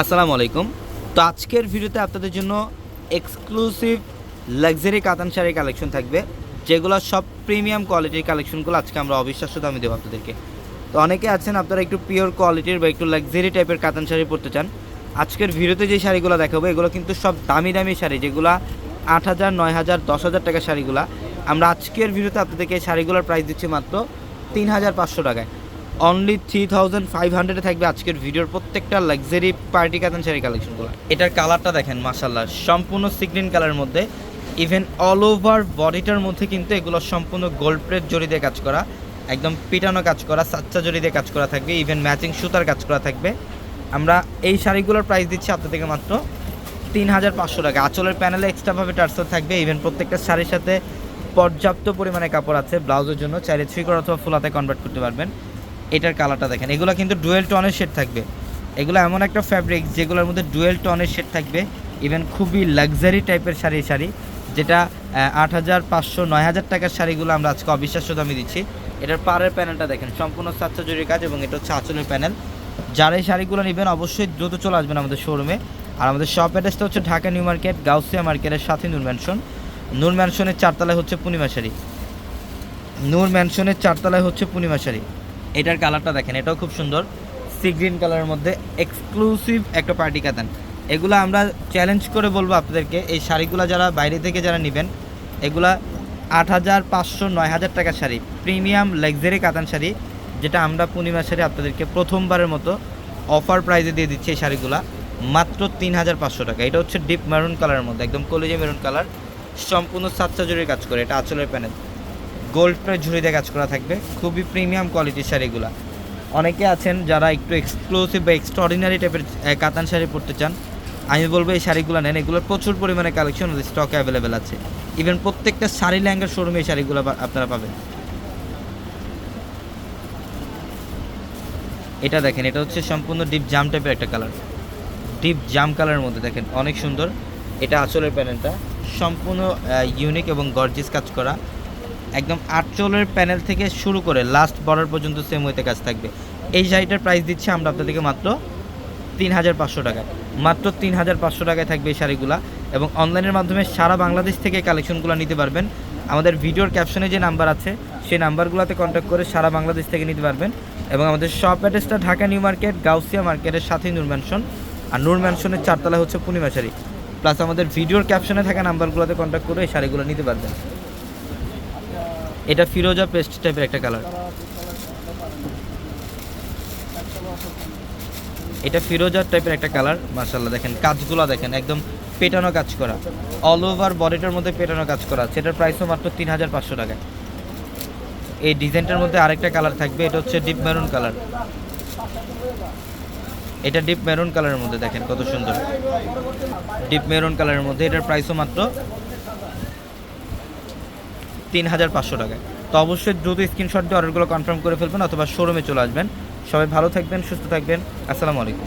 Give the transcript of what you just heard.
আসসালামু আলাইকুম। তো আজকের ভিডিওতে আপনাদের জন্য এক্সক্লুসিভ লাক্সারি কাতান শাড়ির কালেকশন থাকবে, যেগুলো সব প্রিমিয়াম কোয়ালিটির কালেকশনগুলো আজকে আমরা অবিশ্বাস্য দামে দেবো আপনাদেরকে। তো অনেকে আছেন, আপনারা একটু পিওর কোয়ালিটির বা একটু লাক্সারি টাইপের কাতান শাড়ি পরতে চান। আজকের ভিডিওতে যে শাড়িগুলো দেখাবো, এগুলো কিন্তু সব দামি দামি শাড়ি, যেগুলো আট হাজার, নয় হাজার, দশ হাজার টাকার শাড়িগুলো। আমরা আজকের ভিডিওতে আপনাদেরকে শাড়িগুলোর প্রাইস দিচ্ছি মাত্র তিন হাজার পাঁচশো টাকায়। অনলি থ্রি থাউজেন্ড ফাইভ হান্ড্রেডে থাকবে আজকের ভিডিওর প্রত্যেকটা লাক্সারি পার্টি কাতান শাড়ি কালেকশনগুলো এটার কালারটা দেখেন মাসাল্লাহ সম্পূর্ণ সিগ্রিন কালারের মধ্যে ইভেন অল ওভার বডিটার মধ্যে কিন্তু এগুলো সম্পূর্ণ গোল্ড প্লেট জড়ি দিয়ে কাজ করা, একদম পিটানো কাজ করা, সাচ্চা জড়ি দিয়ে কাজ করা থাকবে ইভেন ম্যাচিং সুতার কাজ করা থাকবে। আমরা এই শাড়িগুলোর প্রাইস দিচ্ছি আপনাদেরকে মাত্র তিন হাজার পাঁচশো টাকা। আঁচলের প্যানেলে এক্সট্রাভাবে টার্সেল থাকবে ইভেন প্রত্যেকটা শাড়ির সাথে পর্যাপ্ত পরিমাণে কাপড় আছে, ব্লাউজের জন্য। চাইলে থ্রি কর অথবা ফুলাতে কনভার্ট করতে পারবেন। এটার কালারটা দেখেন। এগুলো কিন্তু ডুয়েল টনের শেড থাকবে। এগুলো এমন একটা ফ্যাব্রিক যেগুলোর মধ্যে ডুয়েল টনের শেড থাকবে। ইভেন খুবই লাক্সারি টাইপের শাড়ি শাড়ি, যেটা আট হাজার পাঁচশো, নয় হাজার টাকার শাড়িগুলো আমরা আজকে অবিশ্বাস্য দামে দিচ্ছি। এটার পাড়ের প্যানেলটা দেখেন, সম্পূর্ণ সাতশো জরির কাজ এবং এটা হচ্ছে আঁচলের প্যানেল যারা এই শাড়িগুলো নেবেন, অবশ্যই দ্রুত চলে আসবেন আমাদের শোরুমে আর আমাদের শপ অ্যাড্রেসটা হচ্ছে ঢাকা নিউ মার্কেট, গাউসিয়া মার্কেটের সাথে নূর ম্যানশন নূর ম্যানশনের চারতলায় হচ্ছে পূর্ণিমা শাড়ি। নূর ম্যানশনের চারতলায় হচ্ছে পূর্ণিমা শাড়ি। এটার কালারটা দেখেন, এটাও খুব সুন্দর। সি গ্রিন কালারের মধ্যে এক্সক্লুসিভ একটা পার্টি কাতান এগুলো আমরা চ্যালেঞ্জ করে বলব আপনাদেরকে, এই শাড়িগুলো যারা বাইরে থেকে যারা নেবেন, এগুলা আট হাজার পাঁচশো, নয় হাজার টাকার শাড়ি প্রিমিয়াম লাক্সারি কাতান শাড়ি, যেটা আমরা পূর্ণিমা শাড়ি আপনাদেরকে প্রথমবারের মতো অফার প্রাইজে দিয়ে দিচ্ছি এই শাড়িগুলা, মাত্র তিন হাজার পাঁচশো টাকা। এটা হচ্ছে ডিপ মেরুন কালারের মধ্যে, একদম কলেজে মেরুন কালার সম্পূর্ণ সাতটা জুড়ে কাজ করে, এটা আঁচলের প্যানেল গোল্ড প্লেট ঝুড়ি দিয়ে কাজ করা থাকবে। খুবই প্রিমিয়াম কোয়ালিটির শাড়িগুলো অনেকে আছেন যারা একটু এক্সক্লুসিভ বা এক্সট্রাঅর্ডিনারি টাইপের কাতান শাড়ি পরতে চান। আমি বলব এই শাড়িগুলো নেন। এগুলোর প্রচুর পরিমাণে কালেকশন স্টকে অ্যাভেলেবেল আছে। ইভেন প্রত্যেকটা শাড়ি ল্যাঙ্গার শোরুমে এই শাড়িগুলো আপনারা পাবেন। এটা দেখেন, এটা হচ্ছে সম্পূর্ণ ডিপ জাম টাইপের একটা কালার ডিপ জাম কালারের মধ্যে দেখেন, অনেক সুন্দর। এটা আঁচলের প্যানেলটা। সম্পূর্ণ ইউনিক এবং গর্জিস কাজ করা। একদম আটচলের প্যানেল থেকে শুরু করে লাস্ট বর্ডার পর্যন্ত সেম ওয়েতে কাজ থাকবে। এই শাড়িটার প্রাইস দিচ্ছি আমরা আপনাদেরকে মাত্র তিন হাজার পাঁচশো টাকায়। মাত্র তিন হাজার পাঁচশো টাকায় থাকবে এই শাড়িগুলো এবং অনলাইনের মাধ্যমে সারা বাংলাদেশ থেকে কালেকশনগুলো নিতে পারবেন। আমাদের ভিডিওর ক্যাপশনে যে নাম্বার আছে, সেই নাম্বারগুলোতে কন্ট্যাক্ট করে সারা বাংলাদেশ থেকে নিতে পারবেন। এবং আমাদের শপ অ্যাড্রেসটা ঢাকা নিউ মার্কেট, গাউসিয়া মার্কেটের সাথেই নূর ম্যানশন আর নূর ম্যানশনের চারতলা হচ্ছে পূর্ণিমা শাড়ি। প্লাস আমাদের ভিডিওর ক্যাপশনে থাকা নাম্বারগুলোতে কন্ট্যাক্ট করে এই শাড়িগুলো নিতে পারবেন। এটা ফিরোজা পেস্ট টাইপের একটা কালার এটা ফিরোজা টাইপের একটা কালার মার্শাল্লাহ দেখেন, কাজগুলো দেখেন, একদম পেটানো কাজ করা। অল ওভার বডিটার মধ্যে পেটানো কাজ করা সেটার প্রাইসও মাত্র তিন হাজার পাঁচশো টাকা এই ডিজাইনটার মধ্যে আরেকটা কালার থাকবে, এটা হচ্ছে ডিপ মেরুন কালার এটা ডিপ মেরুন কালারের মধ্যে দেখেন, কত সুন্দর। ডিপ মেরুন কালারের মধ্যে এটার প্রাইসও মাত্র তিন হাজার পাঁচশো টাকায়। তো অবশ্যই দ্রুত স্ক্রিনশট দিয়ে অর্ডারগুলো কনফার্ম করে ফেলবেন অথবা শোরুমে চলে আসবেন। সবাই ভালো থাকবেন, সুস্থ থাকবেন। আসসালামু আলাইকুম।